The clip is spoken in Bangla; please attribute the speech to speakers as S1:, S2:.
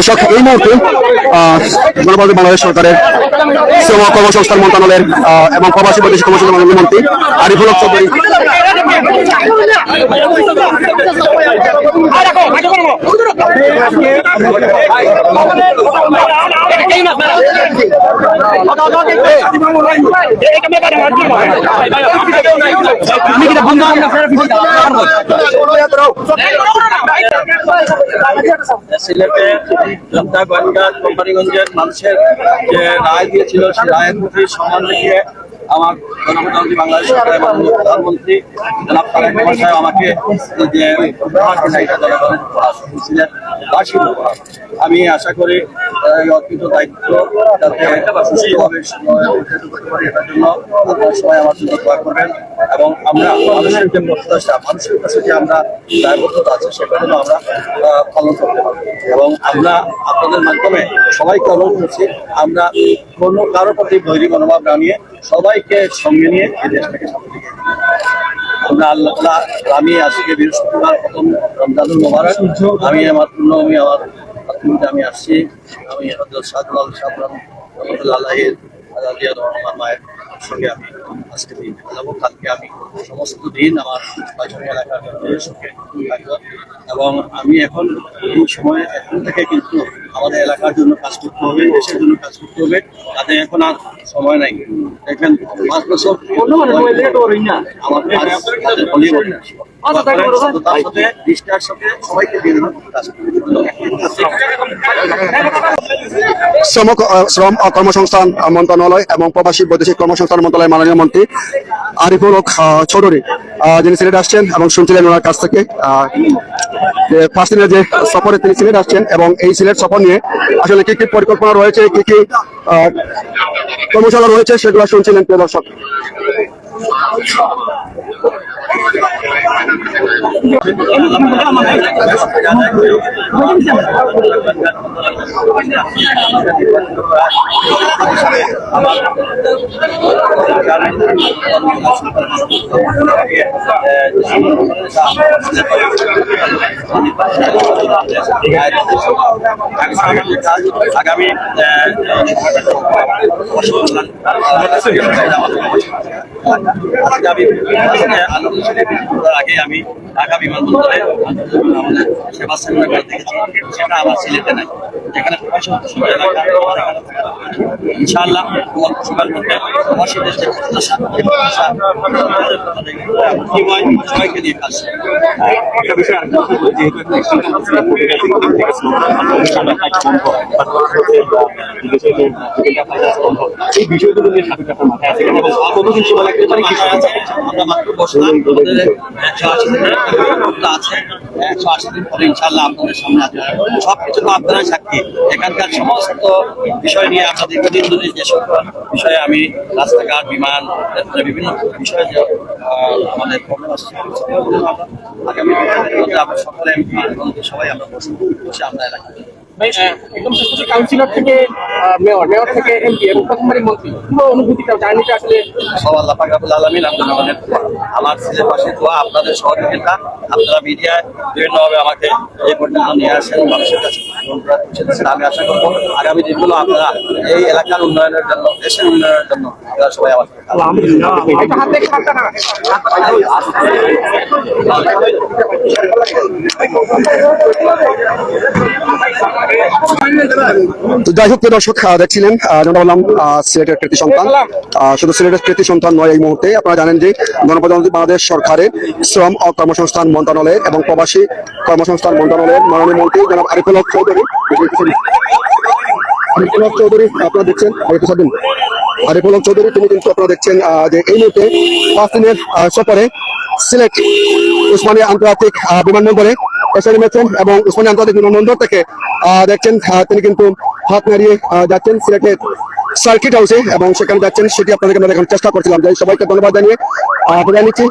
S1: দর্শক এই মুহূর্তে গণপ্রজাতন্ত্রী বাংলাদেশ সরকারের ও কর্মসংস্থান মন্ত্রণালয়ের এবং প্রবাসী বৈদেশিক কর্মসংস্থান মন্ত্রী আরিফুল চৌধুরী
S2: সিলেটে গোয়েন্দা কোম্পানিগঞ্জের মানুষের যে রায় দিয়েছিল সেই রায়ের প্রতি সম্মান রেখে আমার গণপ্রজাতন্ত্রী বাংলাদেশ সরকারের মাননীয় প্রধানমন্ত্রী, জনাব তারেক রহমান সাহেব আমাকে যে আমি আশা করি অর্পিত দায়িত্ব যাতে সুস্থভাবে এটার জন্য আপনারা সবাই আমার জন্য দোয়া করবেন। এবং আমরা মানুষের যে প্রত্যাশা, মানুষের কাছে যে আমরা দায়বদ্ধতা আছে সেটা যেন আমরা পালন করতে পারি এবং আমরা আপনাদের মাধ্যমে সবাইকে অনুরোধ করছি, আমরা কোনো কারোর প্রতি বৈরী মনোভাব না নিয়ে সবাইকে সঙ্গে নিয়ে এই দেশটাকে আমি আজকে বৃহস্পতিবার প্রথম রমজানুল মোবারক, আমি আমার পূর্ণ আমি আমার আত্মীয়তে আমি আসছি। আমি সাদুল আজাদিয়া রহমান মায়ের সঙ্গে আমি আজকে দিন কাটাবো। কালকে আমি সমস্ত দিন আমার পাঁচজন এলাকার সঙ্গে এবং আমি এখন এই সময় এখন থেকে কিন্তু আমাদের এলাকার জন্য কাজ করতে হবে দেশের জন্য কাজ করতে হবে। তাতে এখন আর সময় নাই। দেখেন পাঁচ বছর আমার কাজ বলে সাথে, সবাইকে দিয়ে কাজ
S1: শ্রম শ্রম কর্মসংস্থান মন্ত্রণালয় এবং প্রবাসী বৈদেশিক কর্মসংস্থান মন্ত্রণালয়ের মাননীয় মন্ত্রী আরিফুল হক চৌধুরী যিনি সিলেট আসছেন এবং শুনছিলেন ওনার কাছ থেকে ফার্স্ট দিনের যে সফরে তিনি সিলেট আসছেন এবং এই সিলেট সফর নিয়ে আসলে কি কি পরিকল্পনা রয়েছে, কি কি কর্মশালা রয়েছে সেগুলো শুনছিলেন প্রিয় দর্শক।
S2: আগামী আজকে আমি আগে আমি ঢাকা বিমানবন্দরে আমাদের সেবা সেন্টার থেকে সেটা আবার সিলেটে নাই। যেখানে ইনশাআল্লাহ মধ্যে প্রবাসীদের যে প্রত্যাশা সবাইকে নিয়ে কাজ
S3: একটা বিষয় আর বন্ধ এই বিষয়গুলো নিয়ে সাথে আপনার মাথায় আছে এবং কতদিন সময় লাগতে পারে কি আছে
S2: আমরা মাত্র বসলাম। আমাদের একশো আশি আছে একশো আশি দিন পরে ইনশাল্লাহ আপনাদের সামনে আসবে সবকিছু তো আপনারা সাক্ষী। এখানকার সমস্ত বিষয় নিয়ে আমরা দীর্ঘদিন ধরে যে সব বিষয়ে আমি রাস্তাঘাট, বিমান বিভিন্ন বিষয়ে যে আমাদের আগামী আমরা সকলে সবাই আমরা বসে আমরা এলাকায়
S4: একদম শেষ করছি কাউন্সিলর থেকে মেয়র মেয়র থেকে এমপি এবং প্রথমবারই মন্ত্রী। পুরো অনুভূতিটা জার্নিটা আসলে?
S2: সব আল্লাহ পাক রাব্বুল আলামিন আপনাদের আমাদের আমার ছেলের পাশে দোয়া আপনাদের সহযোগিতা আপনারা মিডিয়ায় বিভিন্নভাবে আমাকে এই পর্যন্ত নিয়ে আসেন মানুষের কাছে গ্রহণ করার পৌঁছে দিচ্ছেন। আমি আশা করব আগামী দিনগুলো আপনারা এই এলাকার উন্নয়নের জন্য দেশের উন্নয়নের জন্য সবাই আমার
S4: হাত
S1: তো যাই হোক দর্শক দেখছিলেন আহ, যেমনটা বললাম সিলেটের কৃতি সন্তান। শুধু সিলেটের কৃতি সন্তান নয় এই মুহূর্তে। আপনারা জানেন যে গণপ্রজাতন্ত্রী বাংলাদেশ সরকারের শ্রম ও কর্মসংস্থান মন্ত্রণালয়ের এবং প্রবাসী কর্মসংস্থান মন্ত্রণালয়ের মাননীয় মন্ত্রী জনাব আরিফুল হক চৌধুরী। আরিফুল হক চৌধুরী আপনারা দেখছেন? আরিফুল আরিফুল হক চৌধুরী তিনি কিন্তু আপনারা দেখছেন যে এই মুহূর্তে পাঁচ দিনের সফরে সিলেট উসমানী আন্তর্জাতিক বিমানবন্দরে এসে নেমেছেন এবং উসমানী আন্তর্জাতিক বিমানবন্দর থেকে দেখছেন তিনি কিন্তু হাত নাড়িয়ে যাচ্ছেন সিলেটের সার্কিট হাউসে এবং সেখানে যাচ্ছেন, সেটি আপনাদেরকে আমরা দেখানোর চেষ্টা করছিলাম। সবাইকে ধন্যবাদ জানিয়ে নিচ্ছি।